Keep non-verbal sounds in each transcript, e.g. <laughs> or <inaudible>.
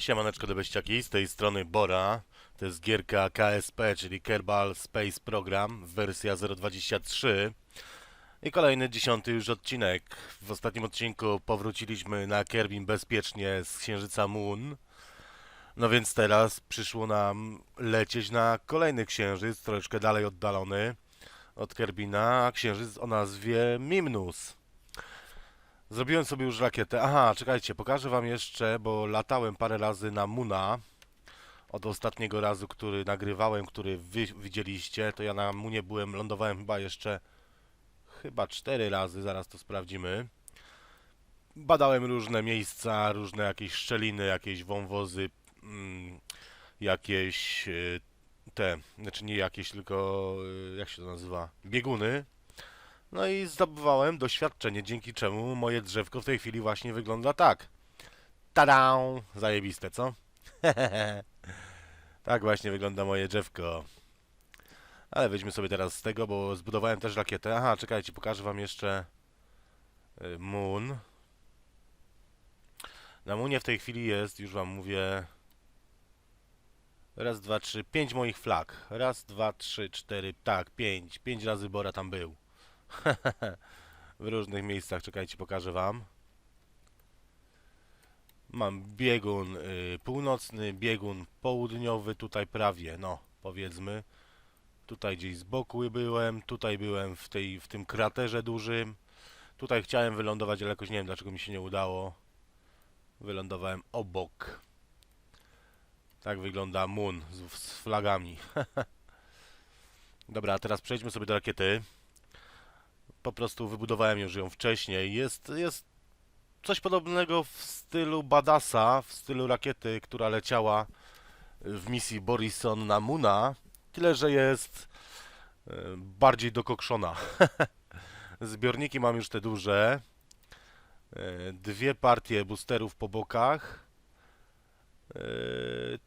Siemaneczko debeściaki, z tej strony Bora. To jest gierka KSP, czyli Kerbal Space Program, wersja 023. I kolejny, dziesiąty już odcinek. W ostatnim odcinku powróciliśmy na Kerbin bezpiecznie z Księżyca Moon. No więc teraz przyszło nam lecieć na kolejny księżyc, troszeczkę dalej oddalony od Kerbina, a księżyc o nazwie Mimnus. Zrobiłem sobie już rakietę. Aha, czekajcie, pokażę wam jeszcze, bo latałem parę razy na Muna. Od ostatniego razu, który nagrywałem, który wy widzieliście, to ja na Munie byłem, lądowałem chyba jeszcze chyba cztery razy, zaraz to sprawdzimy. Badałem różne miejsca, różne jakieś szczeliny, jakieś wąwozy, mm, jakieś y, te, znaczy nie jakieś, tylko y, jak się to nazywa, bieguny. No i zdobywałem doświadczenie, dzięki czemu moje drzewko w tej chwili właśnie wygląda tak. Tada! Zajebiste, co? <laughs> tak właśnie wygląda moje drzewko. Ale weźmy sobie teraz z tego, bo zbudowałem też rakietę. Aha, czekajcie, pokażę wam jeszcze y, Moon. Na Moonie w tej chwili jest, już wam mówię, raz, dwa, trzy, pięć moich flag. Raz, dwa, trzy, cztery, tak, pięć. Pięć razy Bora tam był. <laughs> w różnych miejscach, czekajcie, pokażę wam. Mam biegun y, północny, biegun południowy, tutaj prawie, no, powiedzmy. Tutaj gdzieś z boku byłem, tutaj byłem w, tej, w tym kraterze dużym. Tutaj chciałem wylądować, ale jakoś nie wiem dlaczego mi się nie udało. Wylądowałem obok. Tak wygląda Moon z, z flagami. <laughs> Dobra, teraz przejdźmy sobie do rakiety po prostu wybudowałem już ją wcześniej. Jest, jest coś podobnego w stylu Badasa, w stylu rakiety, która leciała w misji Borison na Muna, tyle że jest e, bardziej dokokszona. <laughs> Zbiorniki mam już te duże. E, Dwie partie boosterów po bokach. E,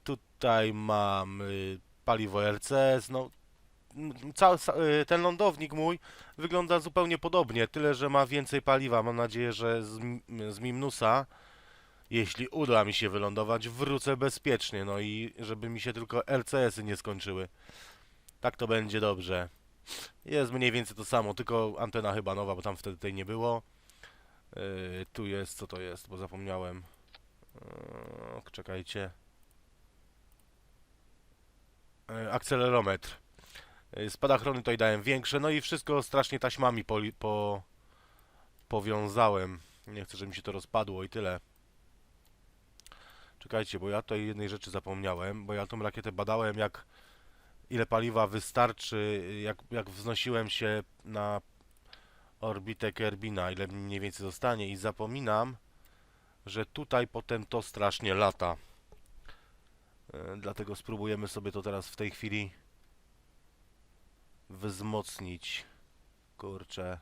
Tutaj mam y, paliwo LCS. No, cały, y, ten lądownik mój wygląda zupełnie podobnie, tyle że ma więcej paliwa. Mam nadzieję, że z, z Mimnusa, jeśli uda mi się wylądować, wrócę bezpiecznie. No i żeby mi się tylko LCS-y nie skończyły. Tak to będzie dobrze. Jest mniej więcej to samo, tylko antena chyba nowa, bo tam wtedy tej nie było. Yy, tu jest, co to jest, bo zapomniałem. Yy, czekajcie. Yy, akcelerometr. Y, Spadachrony tutaj dałem większe, no i wszystko strasznie taśmami po, po, powiązałem. Nie chcę, żeby mi się to rozpadło i tyle. Czekajcie, bo ja tutaj jednej rzeczy zapomniałem, bo ja tą rakietę badałem, jak ile paliwa wystarczy, jak, jak wznosiłem się na orbitę Kerbina, ile mniej więcej zostanie i zapominam, że tutaj potem to strasznie lata. Y, Dlatego spróbujemy sobie to teraz w tej chwili wzmocnić. Kurczę.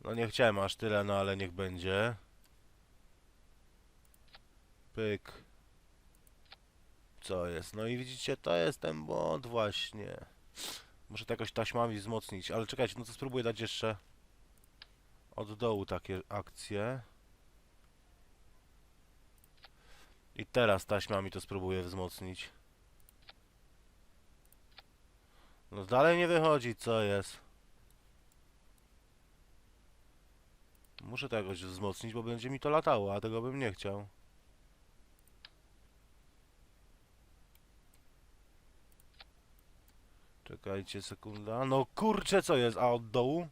No nie chciałem aż tyle, no ale niech będzie. Pyk. Co jest? No i widzicie, to jest ten błąd właśnie. Muszę to jakoś taśmami wzmocnić, ale czekajcie, no to spróbuję dać jeszcze od dołu takie akcje. I teraz taśmami to spróbuję wzmocnić. No dalej nie wychodzi, co jest? Muszę to jakoś wzmocnić, bo będzie mi to latało, a tego bym nie chciał. Czekajcie sekunda. No kurczę, co jest? A od dołu?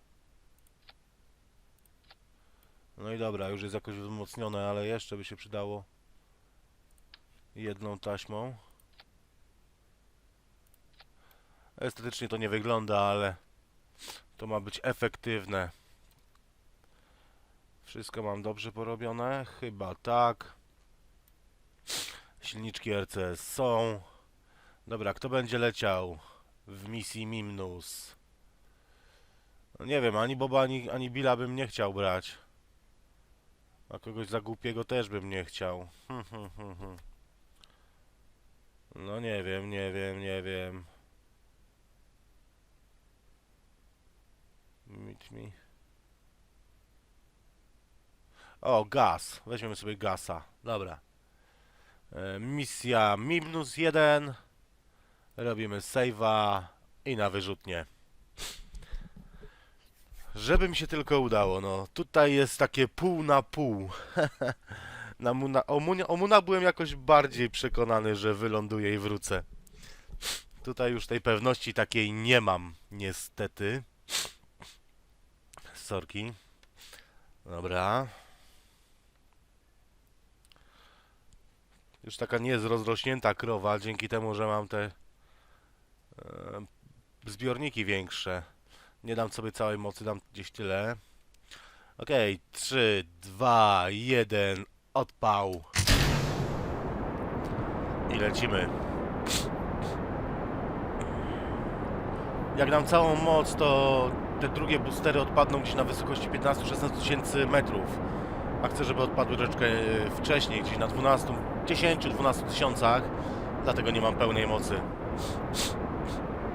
No i dobra, już jest jakoś wzmocnione, ale jeszcze by się przydało jedną taśmą. Estetycznie to nie wygląda, ale to ma być efektywne. Wszystko mam dobrze porobione? Chyba tak. Silniczki RCS są. Dobra, kto będzie leciał w misji Mimnus? No nie wiem, ani Boba, ani, ani Billa bym nie chciał brać. A kogoś za głupiego też bym nie chciał. <laughs> No nie wiem, nie wiem, nie wiem. Meet me. O, gaz. Weźmiemy sobie gasa. Dobra. E, misja minus jeden. Robimy save'a i na wyrzutnie. Żeby mi się tylko udało, no. Tutaj jest takie pół na pół. <laughs> na Muna, o, Munia, o Muna byłem jakoś bardziej przekonany, że wyląduję i wrócę. Tutaj już tej pewności takiej nie mam, niestety. Sorki. Dobra. Już taka nie jest rozrośnięta krowa, dzięki temu, że mam te e, zbiorniki większe. Nie dam sobie całej mocy, dam gdzieś tyle. Okej, 3, 2, 1, odpał. I lecimy. Jak dam całą moc, to te drugie boostery odpadną gdzieś na wysokości 15-16 tysięcy metrów. A chcę, żeby odpadły troszeczkę e, wcześniej, gdzieś na 12, 10-12 tysiącach. Dlatego nie mam pełnej mocy.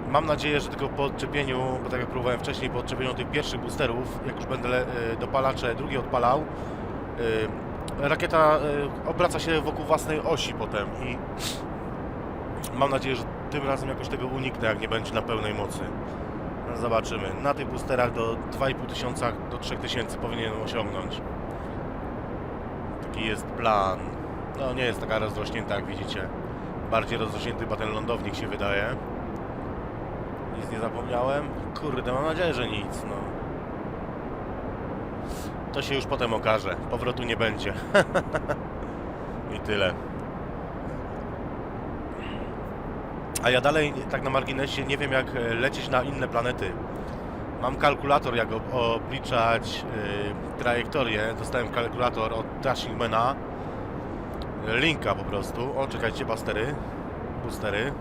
Mam nadzieję, że tylko po odczepieniu, bo tak jak próbowałem wcześniej, po odczepieniu tych pierwszych boosterów, jak już będę e, dopalacze drugi odpalał, e, rakieta obraca się wokół własnej osi potem i mam nadzieję, że tym razem jakoś tego uniknę, jak nie będzie na pełnej mocy. Zobaczymy. Na tych boosterach do 2,5 tysiąca do 3 tysięcy powinienem osiągnąć. Taki jest plan. No nie jest taka rozrośnięta jak widzicie. Bardziej rozrośnięty chyba ten lądownik się wydaje. Nic nie zapomniałem? Kurde, mam nadzieję, że nic, no. To się już potem okaże. Powrotu nie będzie. <laughs> I tyle. A ja dalej, tak na marginesie, nie wiem jak e, lecieć na inne planety. Mam kalkulator, jak ob- obliczać y, trajektorię. Dostałem kalkulator od Dashingmana. Linka po prostu. O, czekajcie, bastery. Boostery.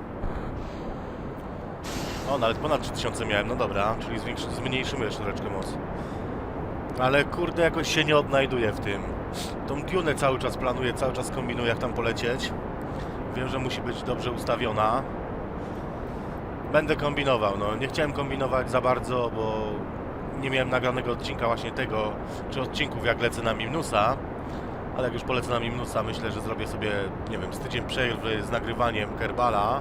O, nawet ponad 3000 miałem, no dobra, czyli zwiększy, zmniejszymy jeszcze troszeczkę moc. Ale kurde, jakoś się nie odnajduję w tym. Tą Dune cały czas planuję, cały czas kombinuję, jak tam polecieć. Wiem, że musi być dobrze ustawiona. Będę kombinował, no. Nie chciałem kombinować za bardzo, bo nie miałem nagranego odcinka właśnie tego, czy odcinków jak lecę na Mimnusa. Ale jak już polecę na Mimnusa, myślę, że zrobię sobie, nie wiem, z tydzień przerwy z nagrywaniem Kerbala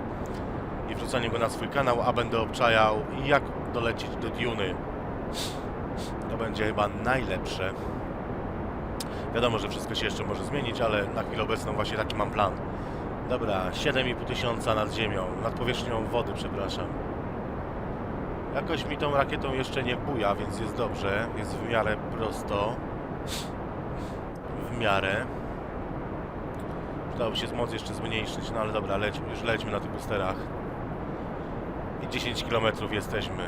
i wrzucaniem go na swój kanał, a będę obczajał jak dolecieć do Duny. To będzie chyba najlepsze. Wiadomo, że wszystko się jeszcze może zmienić, ale na chwilę obecną właśnie taki mam plan. Dobra, 7,5 tysiąca nad ziemią, nad powierzchnią wody, przepraszam. Jakoś mi tą rakietą jeszcze nie buja, więc jest dobrze. Jest w miarę prosto. W miarę. Przydałoby się moc jeszcze zmniejszyć, no ale dobra, leć, już lećmy na tych boosterach. I 10 km jesteśmy.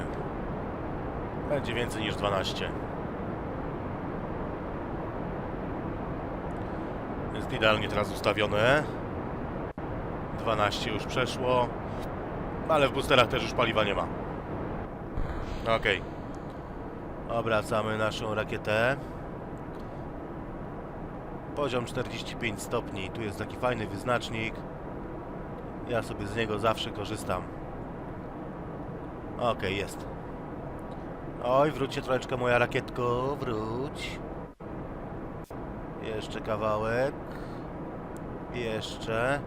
Będzie więcej niż 12. Jest idealnie teraz ustawione. 12 już przeszło. Ale w boosterach też już paliwa nie ma. Okej. Obracamy naszą rakietę. Poziom 45 stopni. Tu jest taki fajny wyznacznik. Ja sobie z niego zawsze korzystam. Okej, jest. Oj, wróćcie troszeczkę moja rakietko, wróć. Jeszcze kawałek. Jeszcze.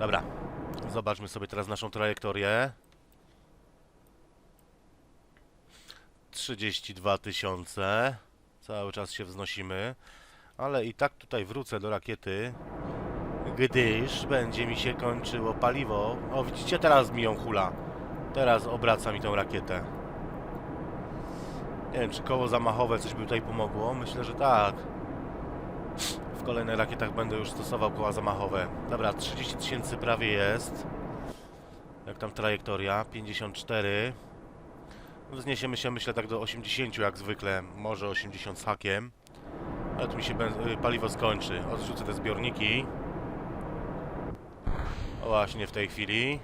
Dobra. Zobaczmy sobie teraz naszą trajektorię. 32 tysiące. Cały czas się wznosimy. Ale i tak tutaj wrócę do rakiety. Gdyż będzie mi się kończyło paliwo. O, widzicie, teraz mi ją hula. Teraz obraca mi tą rakietę. Nie wiem, czy koło zamachowe coś by tutaj pomogło. Myślę, że tak. Kolejnych rakietach będę już stosował koła zamachowe. Dobra, 30 tysięcy prawie jest. Jak tam trajektoria? 54. Wzniesiemy się, myślę, tak do 80 jak zwykle. Może 80 z hakiem. Ale tu mi się y, paliwo skończy. Odrzucę te zbiorniki. O właśnie w tej chwili.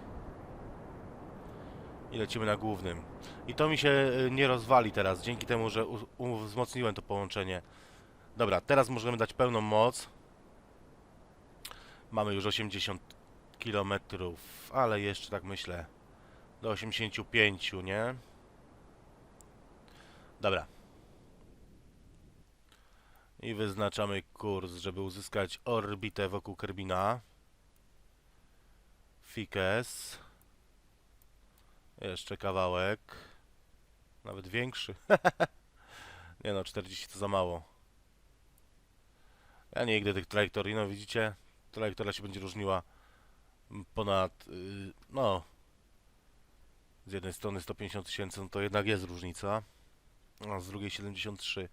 I lecimy na głównym. I to mi się y, nie rozwali teraz, dzięki temu, że wzmocniłem to połączenie. Dobra, teraz możemy dać pełną moc. Mamy już 80 km, ale jeszcze tak myślę do 85, nie? Dobra. I wyznaczamy kurs, żeby uzyskać orbitę wokół Kerbina. Fikes. Jeszcze kawałek. Nawet większy. <laughs> nie no, 40 to za mało. Ja nigdy tych trajektorii, no widzicie? Trajektoria się będzie różniła ponad, yy, no, z jednej strony 150 tysięcy, no to jednak jest różnica, a z drugiej 73.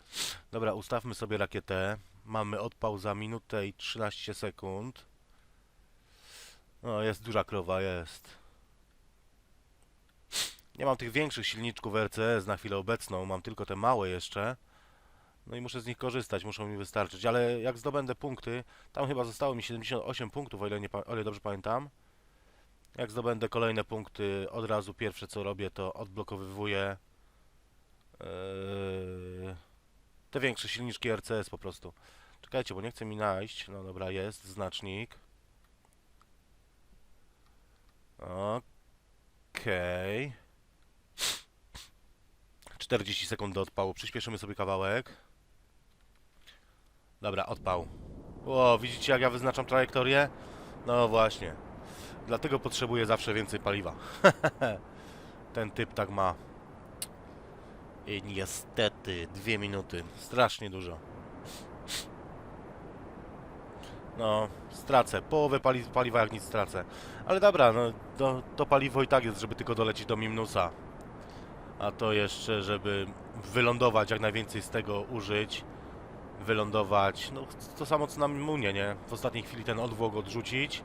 Dobra, ustawmy sobie rakietę. Mamy odpał za minutę i 13 sekund. No, jest duża krowa, jest. Nie mam tych większych silniczków RCS na chwilę obecną, mam tylko te małe jeszcze. No i muszę z nich korzystać, muszą mi wystarczyć, ale jak zdobędę punkty, tam chyba zostało mi 78 punktów, o ile, nie, o ile dobrze pamiętam. Jak zdobędę kolejne punkty, od razu pierwsze co robię, to odblokowywuję yy, te większe silniczki RCS po prostu. Czekajcie, bo nie chce mi najść. No dobra, jest znacznik. Okej. 40 sekund do odpału. Przyspieszymy sobie kawałek. Dobra, odpał. O, widzicie jak ja wyznaczam trajektorię? No właśnie. Dlatego potrzebuję zawsze więcej paliwa. <laughs> Ten typ tak ma. I niestety, dwie minuty. Strasznie dużo. No, stracę. Połowę pali paliwa jak nic stracę. Ale dobra, no to, to paliwo i tak jest, żeby tylko dolecieć do Mimnusa. A to jeszcze, żeby wylądować, jak najwięcej z tego użyć. Wylądować, no to samo co na Mimunie, nie? W ostatniej chwili ten odwłok odrzucić.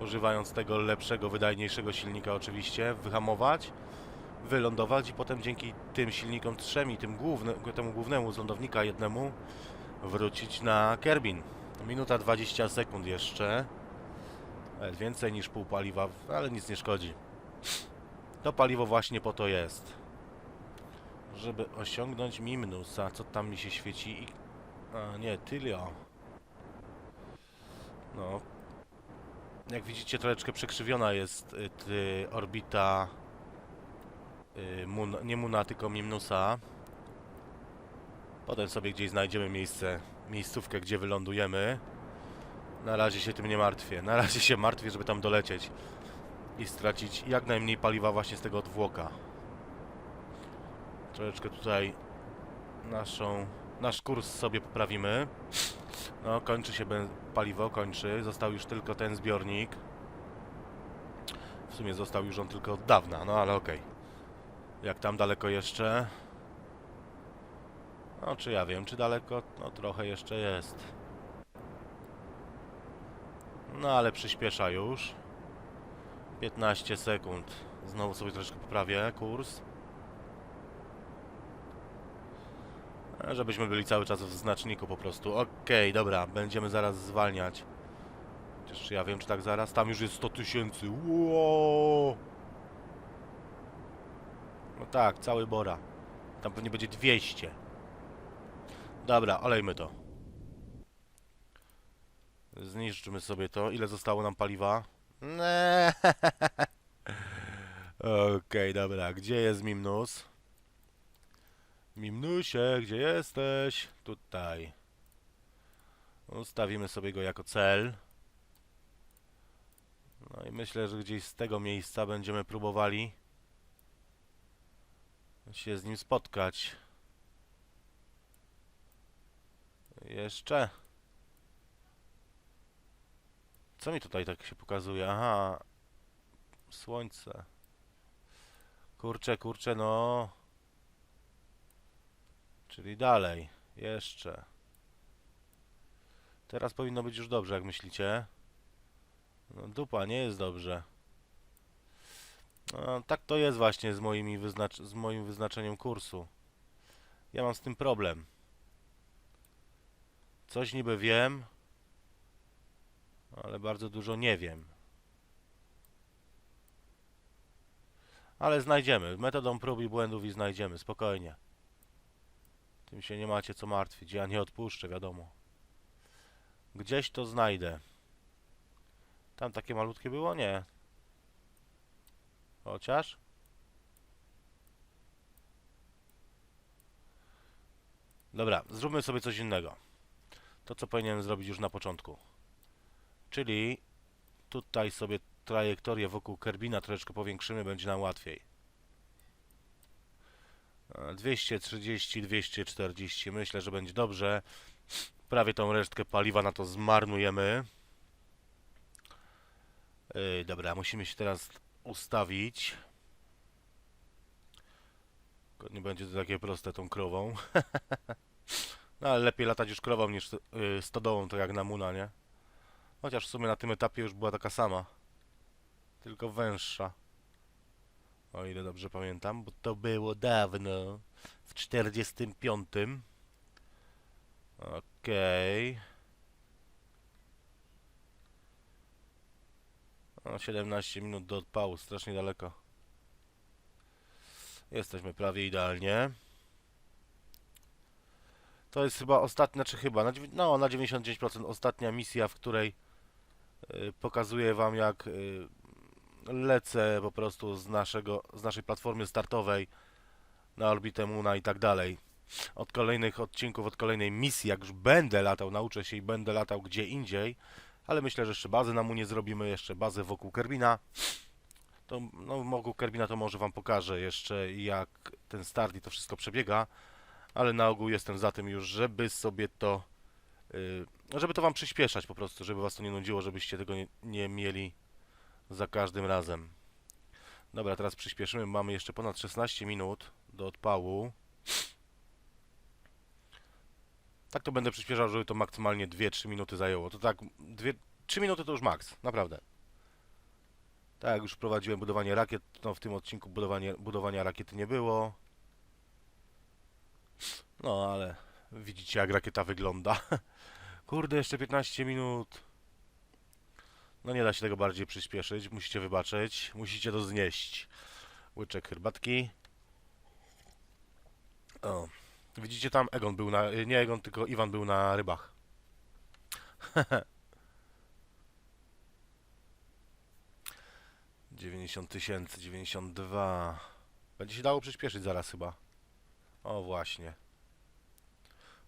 Używając tego lepszego, wydajniejszego silnika oczywiście. Wyhamować. Wylądować i potem dzięki tym silnikom trzem i tym główne, temu głównemu z lądownika jednemu wrócić na Kerbin. Minuta 20 sekund jeszcze. Nawet więcej niż pół paliwa, ale nic nie szkodzi. To paliwo właśnie po to jest. Żeby osiągnąć Mimnusa. Co tam mi się świeci? I... A nie, Tylio. No. Jak widzicie, troszeczkę przekrzywiona jest y, orbita y, mun, nie Muna, tylko Mimnusa. Potem sobie gdzieś znajdziemy miejsce, miejscówkę, gdzie wylądujemy. Na razie się tym nie martwię. Na razie się martwię, żeby tam dolecieć i stracić jak najmniej paliwa właśnie z tego odwłoka. Troszeczkę tutaj naszą, nasz kurs sobie poprawimy. No, kończy się paliwo, kończy. Został już tylko ten zbiornik. W sumie został już on tylko od dawna, no ale okej. Jak tam daleko jeszcze? No, czy ja wiem, czy daleko? No, trochę jeszcze jest. No, ale przyspiesza już. 15 sekund. Znowu sobie troszkę poprawię kurs. Żebyśmy byli cały czas w znaczniku po prostu. Okej, dobra, będziemy zaraz zwalniać. Chociaż ja wiem, czy tak zaraz. Tam już jest 100 tysięcy. Wow! No tak, cały Bora. Tam pewnie będzie 200. Dobra, olejmy to. Zniszczmy sobie to. Ile zostało nam paliwa? <laughs> Okej, dobra. Gdzie jest Mimnus? Mimnusie, gdzie jesteś? Tutaj. Ustawimy sobie go jako cel. No i myślę, że gdzieś z tego miejsca będziemy próbowali się z nim spotkać. Jeszcze. Co mi tutaj tak się pokazuje? Aha. Słońce. Kurczę, kurczę, no. Czyli dalej. Jeszcze. Teraz powinno być już dobrze, jak myślicie? No dupa, nie jest dobrze. No, tak to jest właśnie z, moimi z moim wyznaczeniem kursu. Ja mam z tym problem. Coś niby wiem, ale bardzo dużo nie wiem. Ale znajdziemy. Metodą prób i błędów i znajdziemy. Spokojnie. Tym się nie macie co martwić. Ja nie odpuszczę, wiadomo. Gdzieś to znajdę. Tam takie malutkie było? Nie. Chociaż? Dobra, zróbmy sobie coś innego. to, co powinienem zrobić już na początku. Czyli tutaj sobie trajektorię wokół Kerbina troszeczkę powiększymy, będzie nam łatwiej. E, 230, 240, myślę, że będzie dobrze. Prawie tą resztkę paliwa na to zmarnujemy. Yy, dobra, musimy się teraz ustawić. Nie będzie to takie proste tą krową. <laughs> no ale lepiej latać już krową niż yy, stodołą, to jak na muna, nie? Chociaż w sumie na tym etapie już była taka sama. Tylko węższa. O ile dobrze pamiętam, bo to było dawno. W 45. Okej. O, 17 minut do odpału, strasznie daleko. Jesteśmy prawie idealnie. To jest chyba ostatnia, czy chyba, na, no, na 99% ostatnia misja, w której y, pokazuję Wam jak y, lecę po prostu z, naszego, z naszej platformy startowej na orbitę Muna i tak dalej. Od kolejnych odcinków, od kolejnej misji, jak już będę latał, nauczę się i będę latał gdzie indziej, ale myślę, że jeszcze bazę na Munie zrobimy, jeszcze bazę wokół Kerbina. To, no, wokół Kerbina to może Wam pokażę jeszcze, jak ten start i to wszystko przebiega, ale na ogół jestem za tym już, żeby sobie to, yy, żeby to Wam przyspieszać po prostu, żeby Was to nie nudziło, żebyście tego nie, nie mieli za każdym razem. Dobra, teraz przyspieszymy, mamy jeszcze ponad 16 minut do odpału. Tak to będę przyspieszał, żeby to maksymalnie 2-3 minuty zajęło. To tak, 2, 3 minuty to już maks, naprawdę. Tak, jak już prowadziłem budowanie rakiet, no w tym odcinku budowanie, budowania rakiety nie było. No, ale widzicie jak rakieta wygląda. <laughs> Kurde, jeszcze 15 minut. No nie da się tego bardziej przyspieszyć, musicie wybaczyć, musicie to znieść. Łyczek herbatki. O, widzicie tam, Egon był na, nie Egon, tylko Iwan był na rybach. <laughs> Dziewięćdziesiąt tysięcy, dziewięćdziesiąt dwa. Będzie się dało przyspieszyć zaraz chyba. O właśnie.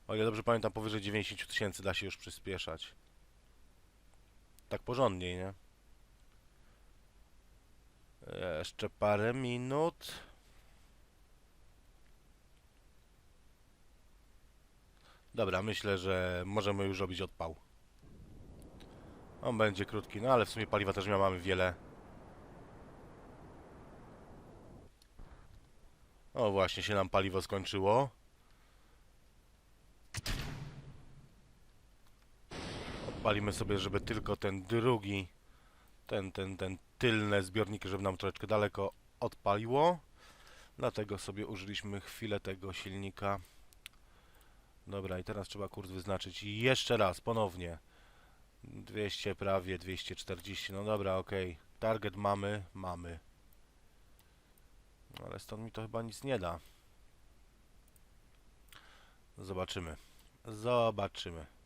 O ile dobrze pamiętam, powyżej 90 tysięcy da się już przyspieszać. Tak porządniej, nie? Jeszcze parę minut. Dobra, myślę, że możemy już robić odpał. On będzie krótki, no ale w sumie paliwa też mamy wiele. O, właśnie się nam paliwo skończyło. Odpalimy sobie, żeby tylko ten drugi, ten, ten, ten tylne zbiorniki, żeby nam troszeczkę daleko odpaliło. Dlatego sobie użyliśmy chwilę tego silnika. Dobra, i teraz trzeba kurs wyznaczyć. I jeszcze raz, ponownie. 200 prawie, 240. No dobra, okej. Target mamy, mamy. Ale stąd mi to chyba nic nie da. Zobaczymy. Zobaczymy.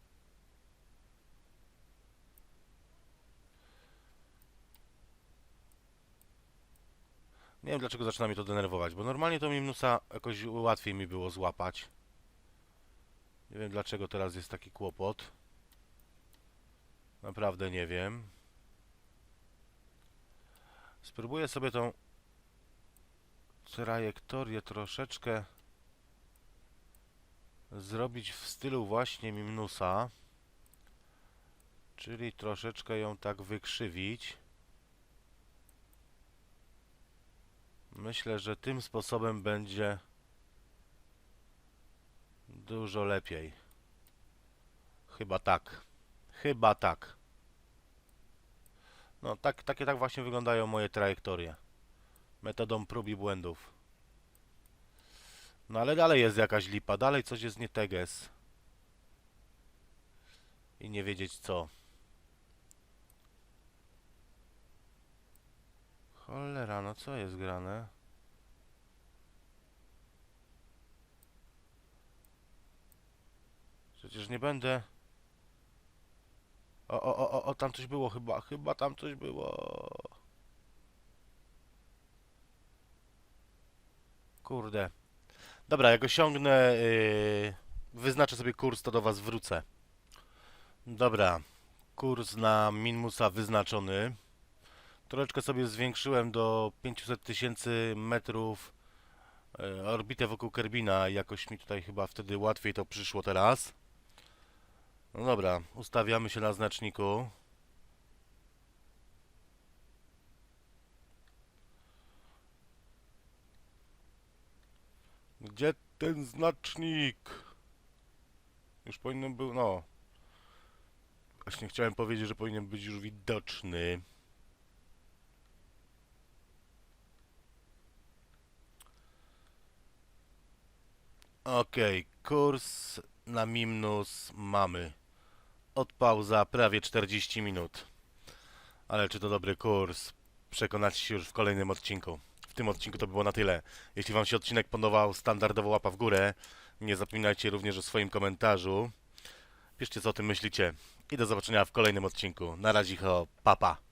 Nie wiem dlaczego zaczyna mnie to denerwować, bo normalnie to minusa jakoś łatwiej mi było złapać. Nie wiem dlaczego teraz jest taki kłopot. Naprawdę nie wiem. Spróbuję sobie tą trajektorię troszeczkę zrobić w stylu właśnie Mimnusa. Czyli troszeczkę ją tak wykrzywić. Myślę, że tym sposobem będzie dużo lepiej. Chyba tak. Chyba tak. No, tak, takie tak właśnie wyglądają moje trajektorie. Metodą prób i błędów. No ale dalej jest jakaś lipa, dalej coś jest nie teges. I nie wiedzieć co. Cholera, no co jest grane? Przecież nie będę... O, o, o, o, tam coś było chyba, chyba tam coś było. Kurde. Dobra, jak osiągnę, yy, wyznaczę sobie kurs, to do was wrócę. Dobra, kurs na Minmusa wyznaczony. Troszeczkę sobie zwiększyłem do 500 tysięcy metrów e, orbitę wokół Kerbina. Jakoś mi tutaj chyba wtedy łatwiej to przyszło teraz. No dobra, ustawiamy się na znaczniku. Gdzie ten znacznik? Już powinien był, no. Właśnie chciałem powiedzieć, że powinien być już widoczny. Okej, kurs na Mimnus mamy. Odpauza prawie 40 minut. Ale czy to dobry kurs? Przekonacie się już w kolejnym odcinku. W tym odcinku to było na tyle. Jeśli Wam się odcinek podobał, standardowo łapa w górę. Nie zapominajcie również o swoim komentarzu. Piszcie co o tym myślicie. I do zobaczenia w kolejnym odcinku. Na razie, ho, papa. Pa.